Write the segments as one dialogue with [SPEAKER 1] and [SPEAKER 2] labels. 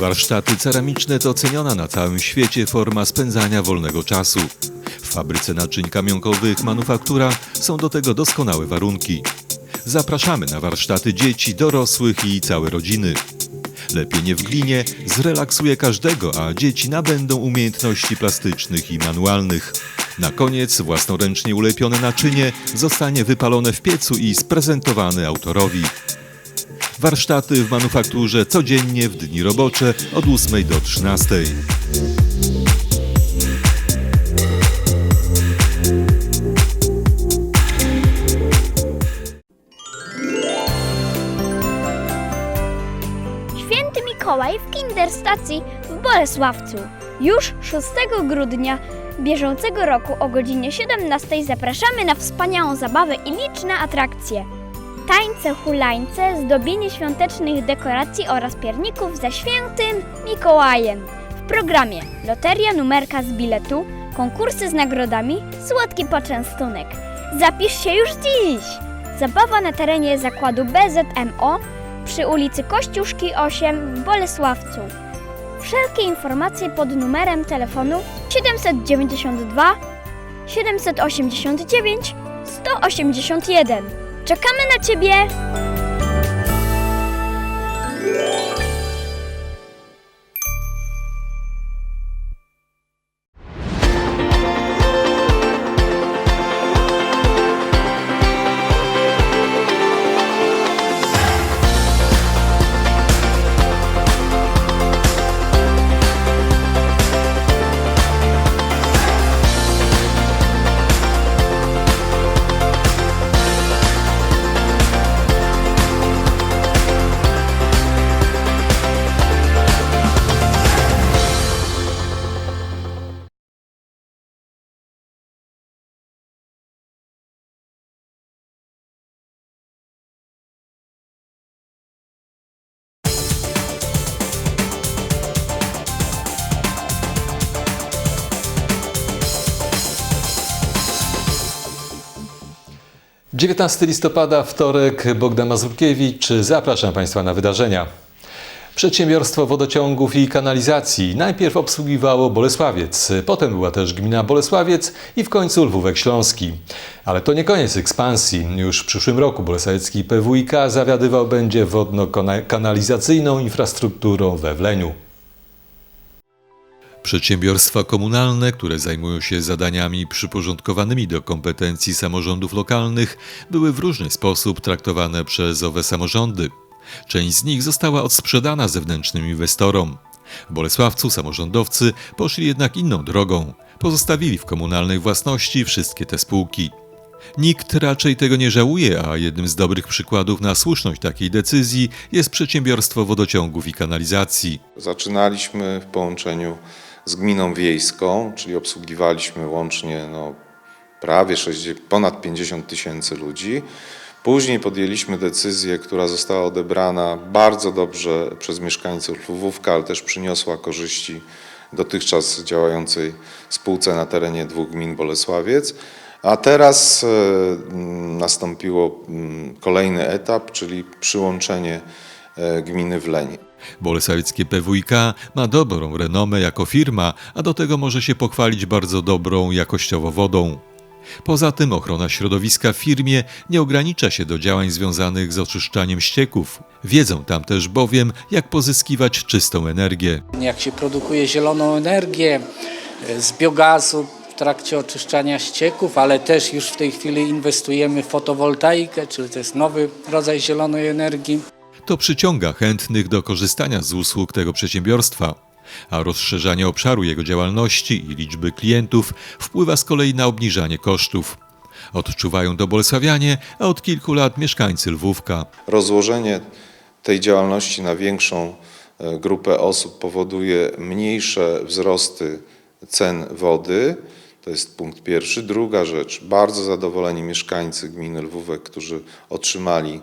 [SPEAKER 1] Warsztaty ceramiczne to ceniona na całym świecie forma spędzania wolnego czasu. W fabryce naczyń kamionkowych Manufaktura są do tego doskonałe warunki. Zapraszamy na warsztaty dzieci, dorosłych i całe rodziny. Lepienie w glinie zrelaksuje każdego, a dzieci nabędą umiejętności plastycznych i manualnych. Na koniec własnoręcznie ulepione naczynie zostanie wypalone w piecu i sprezentowane autorowi. Warsztaty w manufakturze codziennie w dni robocze od 8 do 13.
[SPEAKER 2] Święty Mikołaj w Kinderstacji w Bolesławcu. Już 6 grudnia bieżącego roku o godzinie 17 zapraszamy na wspaniałą zabawę i liczne atrakcje. Tańce, hulańce, zdobienie świątecznych dekoracji oraz pierników ze świętym Mikołajem. W programie loteria numerka z biletu, konkursy z nagrodami, słodki poczęstunek. Zapisz się już dziś! Zabawa na terenie zakładu BZMO przy ulicy Kościuszki 8 w Bolesławcu. Wszelkie informacje pod numerem telefonu 792 789 181. Czekamy na Ciebie!
[SPEAKER 1] - 19 listopada, wtorek, Bogdan Mazurkiewicz. Zapraszam Państwa na wydarzenia. Przedsiębiorstwo wodociągów i kanalizacji najpierw obsługiwało Bolesławiec, potem była też gmina Bolesławiec i w końcu Lwówek Śląski. Ale to nie koniec ekspansji. Już w przyszłym roku Bolesławiecki PWiK zawiadywał będzie wodno-kanalizacyjną infrastrukturą we Wleniu. Przedsiębiorstwa komunalne, które zajmują się zadaniami przyporządkowanymi do kompetencji samorządów lokalnych, były w różny sposób traktowane przez owe samorządy. Część z nich została odsprzedana zewnętrznym inwestorom. W Bolesławcu samorządowcy poszli jednak inną drogą. Pozostawili w komunalnej własności wszystkie te spółki. Nikt raczej tego nie żałuje, a jednym z dobrych przykładów na słuszność takiej decyzji jest przedsiębiorstwo wodociągów i kanalizacji.
[SPEAKER 3] Zaczynaliśmy w połączeniu z gminą wiejską, czyli obsługiwaliśmy łącznie no, prawie 60, ponad 50 tysięcy ludzi. Później podjęliśmy decyzję, która została odebrana bardzo dobrze przez mieszkańców Lwówka, ale też przyniosła korzyści dotychczas działającej spółce na terenie dwóch gmin Bolesławiec. A teraz e, nastąpiło kolejny etap, czyli przyłączenie e, gminy Wleń.
[SPEAKER 1] Bolesławieckie PWiK ma dobrą renomę jako firma, a do tego może się pochwalić bardzo dobrą jakościowo wodą. Poza tym ochrona środowiska w firmie nie ogranicza się do działań związanych z oczyszczaniem ścieków. Wiedzą tam też bowiem, jak pozyskiwać czystą energię.
[SPEAKER 4] jak się produkuje zieloną energię e, z biogazu w trakcie oczyszczania ścieków, ale też już w tej chwili inwestujemy w fotowoltaikę, czyli to jest nowy rodzaj zielonej energii.
[SPEAKER 1] To przyciąga chętnych do korzystania z usług tego przedsiębiorstwa. A rozszerzanie obszaru jego działalności i liczby klientów wpływa z kolei na obniżanie kosztów. Odczuwają to bolesławianie, a od kilku lat mieszkańcy Lwówka.
[SPEAKER 3] Rozłożenie tej działalności na większą e, grupę osób powoduje mniejsze wzrosty cen wody. To jest punkt pierwszy. Druga rzecz, bardzo zadowoleni mieszkańcy gminy Lwówek, którzy otrzymali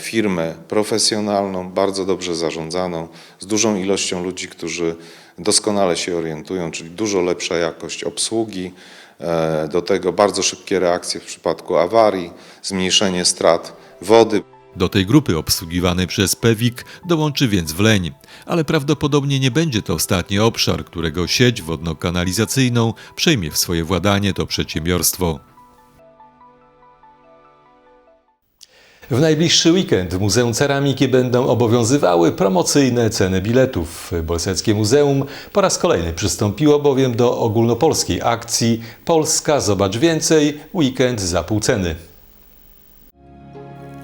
[SPEAKER 3] firmę profesjonalną, bardzo dobrze zarządzaną, z dużą ilością ludzi, którzy doskonale się orientują, czyli dużo lepsza jakość obsługi, e, do tego bardzo szybkie reakcje w przypadku awarii, zmniejszenie strat wody.
[SPEAKER 1] Do tej grupy obsługiwanej przez PEWIK dołączy więc Wleń, ale prawdopodobnie nie będzie to ostatni obszar, którego sieć wodno-kanalizacyjną przejmie w swoje władanie to przedsiębiorstwo.
[SPEAKER 5] W najbliższy weekend w Muzeum Ceramiki będą obowiązywały promocyjne ceny biletów. Bolseckie Muzeum po raz kolejny przystąpiło bowiem do ogólnopolskiej akcji Polska Zobacz Więcej – Weekend za pół ceny.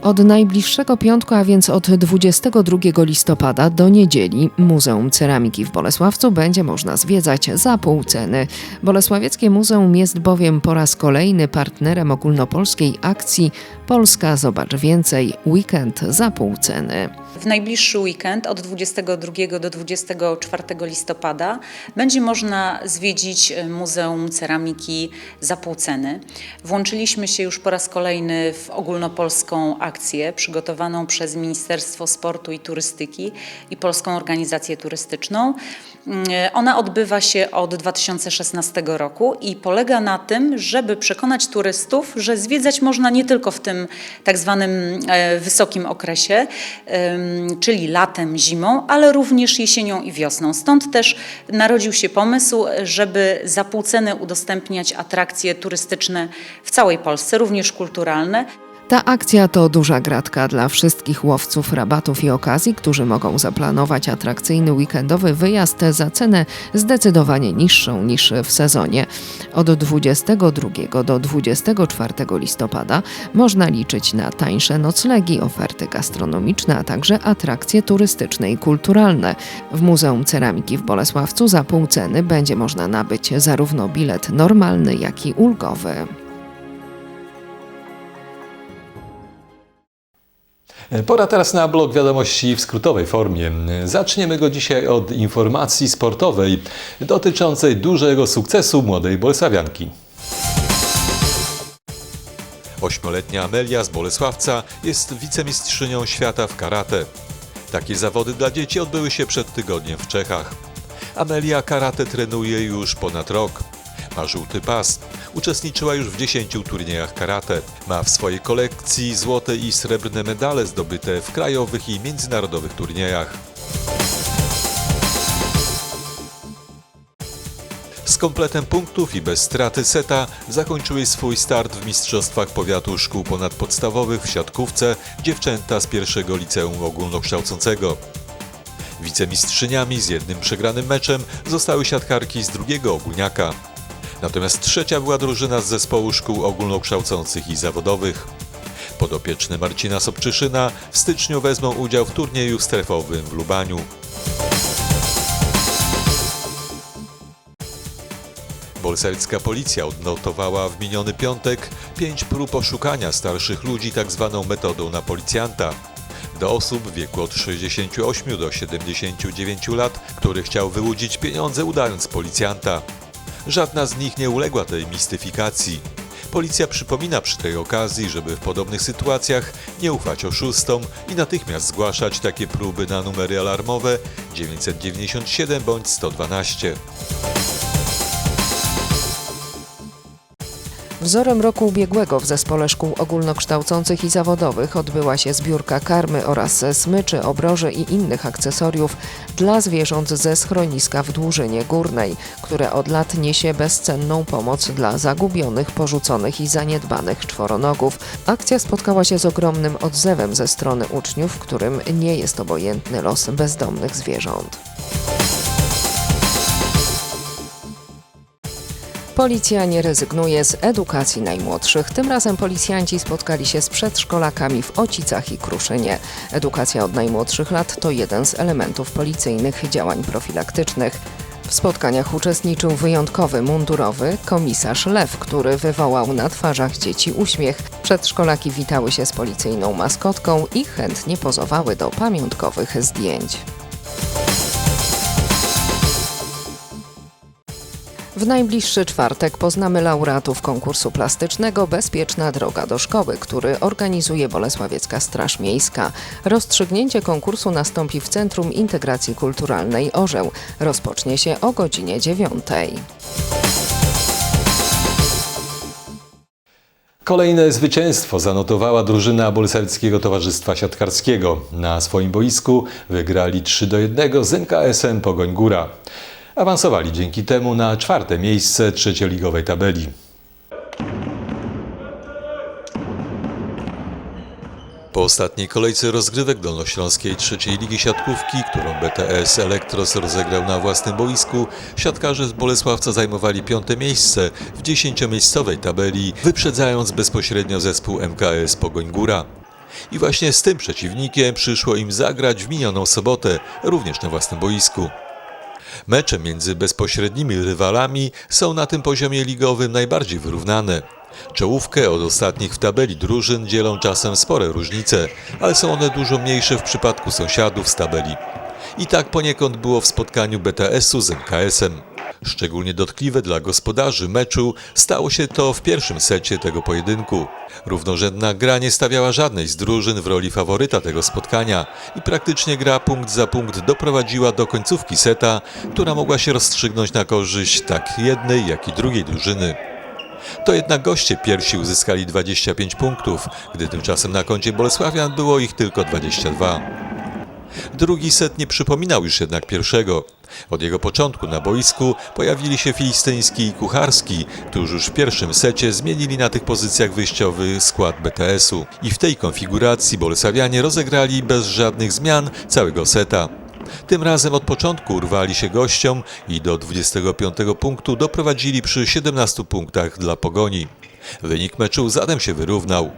[SPEAKER 6] Od najbliższego piątku, a więc od 22 listopada do niedzieli, Muzeum Ceramiki w Bolesławcu będzie można zwiedzać za pół ceny. Bolesławieckie Muzeum jest bowiem po raz kolejny partnerem ogólnopolskiej akcji Polska Zobacz Więcej – Weekend za pół ceny.
[SPEAKER 7] W najbliższy weekend od 22 do 24 listopada będzie można zwiedzić e, Muzeum Ceramiki za pół ceny. Włączyliśmy się już po raz kolejny w ogólnopolską akcję przygotowaną przez Ministerstwo Sportu i Turystyki i Polską Organizację Turystyczną. Mm, Ona odbywa się od 2016 roku i polega na tym, żeby przekonać turystów, że zwiedzać można nie tylko w tym tak zwanym e, wysokim okresie, czyli latem, zimą, ale również jesienią i wiosną. Stąd też narodził się pomysł, żeby za pół ceny udostępniać atrakcje turystyczne w całej Polsce, również kulturalne.
[SPEAKER 6] Ta akcja to duża gratka dla wszystkich łowców rabatów i okazji, którzy mogą zaplanować atrakcyjny weekendowy wyjazd za cenę zdecydowanie niższą niż w sezonie. Od 22 do 24 listopada można liczyć na tańsze noclegi, oferty gastronomiczne, a także atrakcje turystyczne i kulturalne. W Muzeum Ceramiki w Bolesławcu za pół ceny będzie można nabyć zarówno bilet normalny, jak i ulgowy.
[SPEAKER 5] Pora teraz na blok wiadomości w skrótowej formie. Zaczniemy go dzisiaj od informacji sportowej dotyczącej dużego sukcesu młodej bolesławianki.
[SPEAKER 1] Ośmioletnia Amelia z Bolesławca jest wicemistrzynią świata w karate. Takie zawody dla dzieci odbyły się przed tygodniem w Czechach. Amelia karate trenuje już ponad rok. Ma żółty pas. Uczestniczyła już w 10 turniejach karate. Ma w swojej kolekcji złote i srebrne medale zdobyte w krajowych i międzynarodowych turniejach. Z kompletem punktów i bez straty seta zakończyły swój start w Mistrzostwach Powiatu Szkół Ponadpodstawowych w siatkówce dziewczęta z pierwszego liceum ogólnokształcącego. Wicemistrzyniami z jednym przegranym meczem zostały siatkarki z drugiego ogólniaka. Natomiast trzecia była drużyna z zespołu szkół ogólnokształcących i zawodowych. Podopieczne Marcina Sobczyszyna w styczniu wezmą udział w turnieju strefowym w Lubaniu. Bolsericka policja odnotowała w miniony piątek pięć prób oszukania starszych ludzi tzw. metodą na policjanta. Do osób w wieku od 68 do 79 lat, który chciał wyłudzić pieniądze udając policjanta. Żadna z nich nie uległa tej mistyfikacji. Policja przypomina przy tej okazji, żeby w podobnych sytuacjach nie ufać oszustom i natychmiast zgłaszać takie próby na numery alarmowe 997 bądź 112.
[SPEAKER 6] Wzorem roku ubiegłego w Zespole Szkół Ogólnokształcących i Zawodowych odbyła się zbiórka karmy oraz smyczy, obroży i innych akcesoriów dla zwierząt ze schroniska w Dłużynie Górnej, które od lat niesie bezcenną pomoc dla zagubionych, porzuconych i zaniedbanych czworonogów. Akcja spotkała się z ogromnym odzewem ze strony uczniów, którym nie jest obojętny los bezdomnych zwierząt. Policja nie rezygnuje z edukacji najmłodszych. Tym razem policjanci spotkali się z przedszkolakami w Ocicach i Kruszynie. Edukacja od najmłodszych lat to jeden z elementów policyjnych działań profilaktycznych. W spotkaniach uczestniczył wyjątkowy mundurowy komisarz Lew, który wywołał na twarzach dzieci uśmiech. Przedszkolaki witały się z policyjną maskotką i chętnie pozowały do pamiątkowych zdjęć. W najbliższy czwartek poznamy laureatów konkursu plastycznego Bezpieczna droga do szkoły, który organizuje Bolesławiecka Straż Miejska. Rozstrzygnięcie konkursu nastąpi w Centrum Integracji Kulturalnej Orzeł. Rozpocznie się o godzinie 9.
[SPEAKER 1] Kolejne zwycięstwo zanotowała drużyna Bolesławickiego Towarzystwa Siatkarskiego. Na swoim boisku wygrali 3 do 1 z MKS-em Pogoń Góra. Awansowali dzięki temu na czwarte miejsce trzecioligowej tabeli. Po ostatniej kolejce rozgrywek Dolnośląskiej trzeciej ligi siatkówki, którą BTS Elektros rozegrał na własnym boisku, siatkarze z Bolesławca zajmowali piąte miejsce w dziesięciomiejscowej tabeli, wyprzedzając bezpośrednio zespół MKS Pogoń Góra. I właśnie z tym przeciwnikiem przyszło im zagrać w minioną sobotę, również na własnym boisku. Mecze między bezpośrednimi rywalami są na tym poziomie ligowym najbardziej wyrównane. Czołówkę od ostatnich w tabeli drużyn dzielą czasem spore różnice, ale są one dużo mniejsze w przypadku sąsiadów z tabeli. I tak poniekąd było w spotkaniu BTS-u z MKS-em. Szczególnie dotkliwe dla gospodarzy meczu stało się to w pierwszym secie tego pojedynku. Równorzędna gra nie stawiała żadnej z drużyn w roli faworyta tego spotkania i praktycznie gra punkt za punkt doprowadziła do końcówki seta, która mogła się rozstrzygnąć na korzyść tak jednej, jak i drugiej drużyny. To jednak goście pierwsi uzyskali 25 punktów, gdy tymczasem na koncie Bolesławian było ich tylko 22. Drugi set nie przypominał już jednak pierwszego. Od jego początku na boisku pojawili się Filistyński i Kucharski, którzy już w pierwszym secie zmienili na tych pozycjach wyjściowy skład BTS-u. I w tej konfiguracji Bolesławianie rozegrali bez żadnych zmian całego seta. Tym razem od początku urwali się gościom i do 25 punktu doprowadzili przy 17 punktach dla pogoni. Wynik meczu zatem się wyrównał.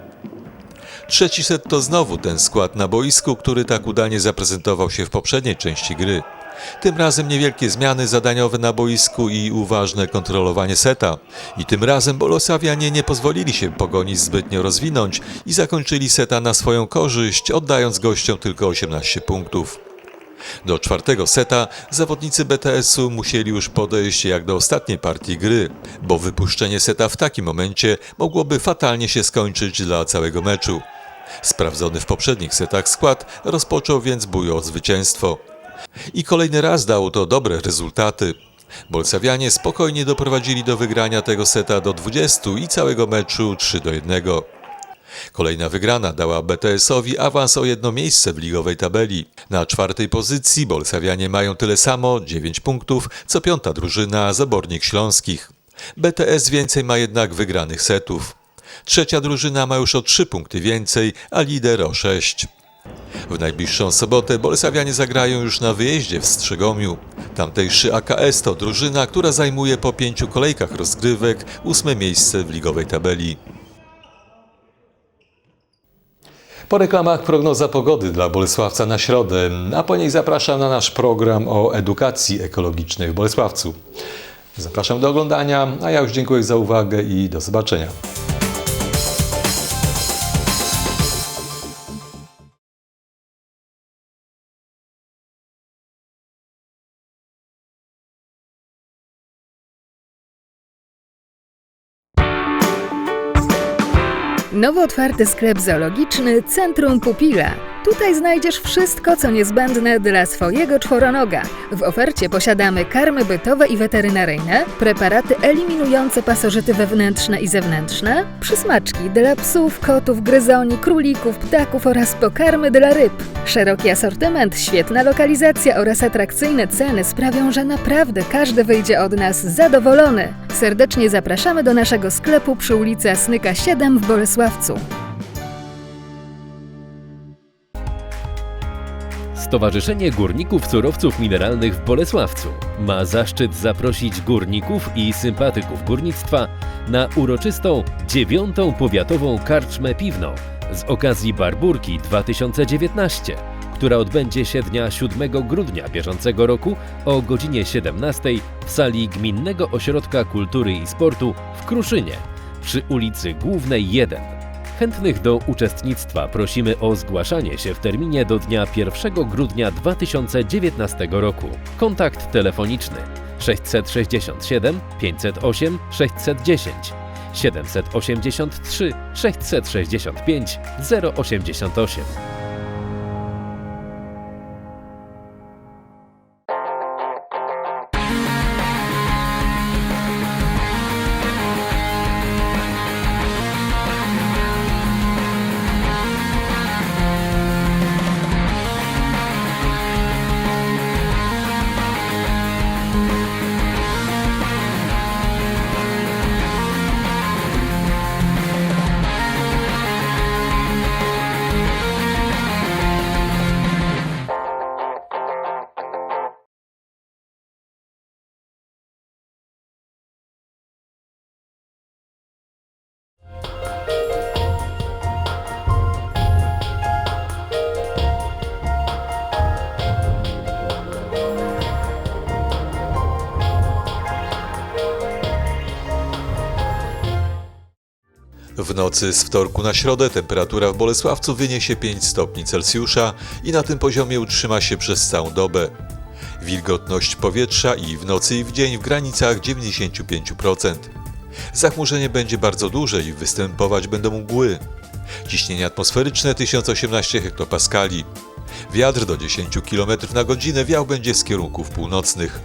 [SPEAKER 1] Trzeci set to znowu ten skład na boisku, który tak udanie zaprezentował się w poprzedniej części gry. Tym razem niewielkie zmiany zadaniowe na boisku i uważne kontrolowanie seta. I tym razem Bolosławianie nie pozwolili się pogoni zbytnio rozwinąć i zakończyli seta na swoją korzyść, oddając gościom tylko 18 punktów. Do czwartego seta zawodnicy BTS-u musieli już podejść jak do ostatniej partii gry, bo wypuszczenie seta w takim momencie mogłoby fatalnie się skończyć dla całego meczu. Sprawdzony w poprzednich setach skład rozpoczął więc bój o zwycięstwo. I kolejny raz dało to dobre rezultaty. Bolsawianie spokojnie doprowadzili do wygrania tego seta do 20 i całego meczu 3 do 1. Kolejna wygrana dała BTS-owi awans o jedno miejsce w ligowej tabeli. Na czwartej pozycji Bolsawianie mają tyle samo, 9 punktów, co piąta drużyna Zabornik Śląskich. BTS więcej ma jednak wygranych setów. Trzecia drużyna ma już o 3 punkty więcej, a lider o 6. W najbliższą sobotę Bolesławianie zagrają już na wyjeździe w Strzegomiu. Tamtejszy AKS to drużyna, która zajmuje po pięciu kolejkach rozgrywek ósme miejsce w ligowej tabeli. Po reklamach prognoza pogody dla Bolesławca na środę, a po niej zapraszam na nasz program o edukacji ekologicznej w Bolesławcu. Zapraszam do oglądania, a ja już dziękuję za uwagę i do zobaczenia.
[SPEAKER 8] Nowo otwarty sklep zoologiczny Centrum Pupila. Tutaj znajdziesz wszystko, co niezbędne dla swojego czworonoga. W ofercie posiadamy karmy bytowe i weterynaryjne, preparaty eliminujące pasożyty wewnętrzne i zewnętrzne, przysmaczki dla psów, kotów, gryzoni, królików, ptaków oraz pokarmy dla ryb. Szeroki asortyment, świetna lokalizacja oraz atrakcyjne ceny sprawią, że naprawdę każdy wyjdzie od nas zadowolony. Serdecznie zapraszamy do naszego sklepu przy ulicy Asnyka 7 w Bolesławcu.
[SPEAKER 9] Stowarzyszenie Górników Surowców Mineralnych w Bolesławcu ma zaszczyt zaprosić górników i sympatyków górnictwa na uroczystą dziewiątą powiatową karczmę piwną z okazji Barburki 2019, która odbędzie się dnia 7 grudnia bieżącego roku o godzinie 17 w sali Gminnego Ośrodka Kultury i Sportu w Kruszynie przy ulicy Głównej 1. Chętnych do uczestnictwa prosimy o zgłaszanie się w terminie do dnia 1 grudnia 2019 roku. Kontakt telefoniczny 667 508 610 783 665 088.
[SPEAKER 1] W nocy z wtorku na środę temperatura w Bolesławcu wyniesie 5 stopni Celsjusza i na tym poziomie utrzyma się przez całą dobę. Wilgotność powietrza i w nocy i w dzień w granicach 95%. Zachmurzenie będzie bardzo duże i występować będą mgły. Ciśnienie atmosferyczne 1018 hektopaskali. Wiatr do 10 km na godzinę wiał będzie z kierunków północnych.